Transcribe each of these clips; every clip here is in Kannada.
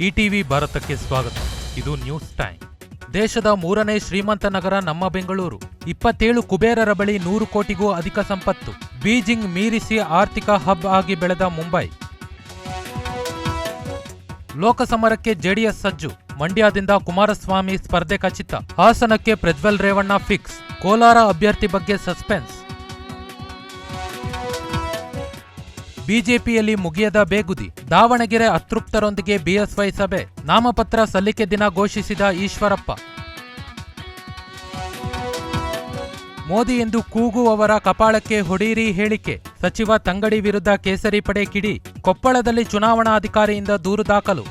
ಇಟಿವಿ ಭಾರತಕ್ಕೆ ಸ್ವಾಗತ. ಇದು ನ್ಯೂಸ್ ಟೈಮ್. ದೇಶದ ಮೂರನೇ ಶ್ರೀಮಂತ ನಗರ ನಮ್ಮ ಬೆಂಗಳೂರು. ಇಪ್ಪತ್ತೇಳು ಕುಬೇರರ ಬಳಿ ನೂರು ಕೋಟಿಗೂ ಅಧಿಕ ಸಂಪತ್ತು. ಬೀಜಿಂಗ್ ಮೀರಿಸಿ ಆರ್ಥಿಕ ಹಬ್ ಆಗಿ ಬೆಳೆದ ಮುಂಬೈ. ಲೋಕಸಮರಕ್ಕೆ ಜೆಡಿಎಸ್ ಸಜ್ಜು. ಮಂಡ್ಯದಿಂದ ಕುಮಾರಸ್ವಾಮಿ ಸ್ಪರ್ಧೆ ಖಚಿತ. ಹಾಸನಕ್ಕೆ ಪ್ರಜ್ವಲ್ ರೇವಣ್ಣ ಫಿಕ್ಸ್. ಕೋಲಾರ ಅಭ್ಯರ್ಥಿ ಬಗ್ಗೆ ಸಸ್ಪೆನ್ಸ್. ಬಿಜೆಪಿಯಲ್ಲಿ ಮುಗಿಯದ ಬೇಗುದಿ. ದಾವಣಗೆರೆ ಅತೃಪ್ತರೊಂದಿಗೆ ಬಿಎಸ್ವೈ ಸಭೆ. ನಾಮಪತ್ರ ಸಲ್ಲಿಕೆ ದಿನ ಘೋಷಿಸಿದ ಈಶ್ವರಪ್ಪ. ಮೋದಿ ಎಂದು ಕೂಗುವವರ ಕಪಾಳಕ್ಕೆ ಹೊಡೀರಿ ಹೇಳಿಕೆ. ಸಚಿವ ತಂಗಡಿ ವಿರುದ್ಧ ಕೇಸರಿ ಪಡೆ ಕಿಡಿ. ಕೊಪ್ಪಳದಲ್ಲಿ ಚುನಾವಣಾಧಿಕಾರಿಯಿಂದ ದೂರು ದಾಖಲು.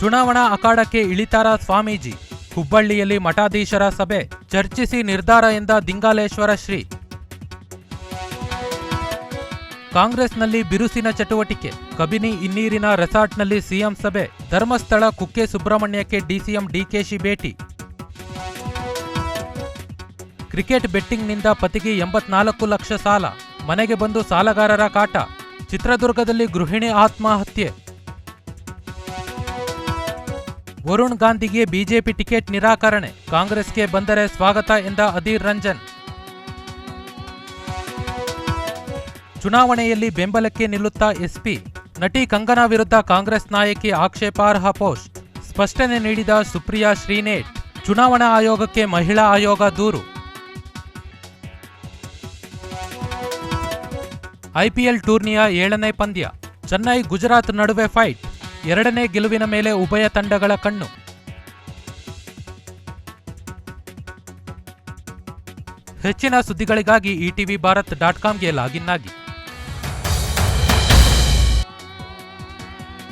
ಚುನಾವಣಾ ಅಖಾಡಕ್ಕೆ ಇಳಿತಾರ ಸ್ವಾಮೀಜಿ. ಹುಬ್ಬಳ್ಳಿಯಲ್ಲಿ ಮಠಾಧೀಶರ ಸಭೆ. ಚರ್ಚಿಸಿ ನಿರ್ಧಾರ ಎಂದ ದಿಂಗಾಲೇಶ್ವರ ಶ್ರೀ. ಕಾಂಗ್ರೆಸ್ನಲ್ಲಿ ಬಿರುಸಿನ ಚಟುವಟಿಕೆ. ಕಬಿನಿ ಇನ್ನೀರಿನ ರೆಸಾರ್ಟ್ನಲ್ಲಿ ಸಿಎಂ ಸಭೆ. ಧರ್ಮಸ್ಥಳ ಕುಕ್ಕೆ ಸುಬ್ರಹ್ಮಣ್ಯಕ್ಕೆ ಡಿಸಿಎಂ ಡಿಕೆಶಿ ಭೇಟಿ. ಕ್ರಿಕೆಟ್ ಬೆಟ್ಟಿಂಗ್ನಿಂದ ಪತಿಗೆ ಎಂಬತ್ನಾಲ್ಕು ಲಕ್ಷ ಸಾಲ. ಮನೆಗೆ ಬಂದು ಸಾಲಗಾರರ ಕಾಟ. ಚಿತ್ರದುರ್ಗದಲ್ಲಿ ಗೃಹಿಣಿ ಆತ್ಮಹತ್ಯೆ. ವರುಣ್ ಗಾಂಧಿಗೆ ಬಿಜೆಪಿ ಟಿಕೆಟ್ ನಿರಾಕರಣೆ. ಕಾಂಗ್ರೆಸ್ಗೆ ಬಂದರೆ ಸ್ವಾಗತ ಎಂದ ಅಧೀರ್ ರಂಜನ್. ಚುನಾವಣೆಯಲ್ಲಿ ಬೆಂಬಲಕ್ಕೆ ನಿಲ್ಲುತ್ತಾ ಎಸ್ಪಿ, ನಟಿ ಕಂಗನಾ ವಿರುದ್ಧ ಕಾಂಗ್ರೆಸ್ ನಾಯಕಿ ಆಕ್ಷೇಪಾರ್ಹ ಪೋಸ್ಟ್. ಸ್ಪಷ್ಟನೆ ನೀಡಿದ ಸುಪ್ರಿಯಾ ಶ್ರೀನೇಟ್, ಚುನಾವಣಾ ಆಯೋಗಕ್ಕೆ ಮಹಿಳಾ ಆಯೋಗ ದೂರು. ಐಪಿಎಲ್ ಟೂರ್ನಿಯ ಏಳನೇ ಪಂದ್ಯ, ಚೆನ್ನೈ ಗುಜರಾತ್ ನಡುವೆ ಫೈಟ್, ಎರಡನೇ ಗೆಲುವಿನ ಮೇಲೆ ಉಭಯ ತಂಡಗಳ ಕಣ್ಣು. ಹೆಚ್ಚಿನ ಸುದ್ದಿಗಳಿಗಾಗಿ ಇಟಿವಿ ಭಾರತ್ ಡಾಟ್ ಕಾಮ್ಗೆ ಲಾಗಿನ್ ಆಗಿ.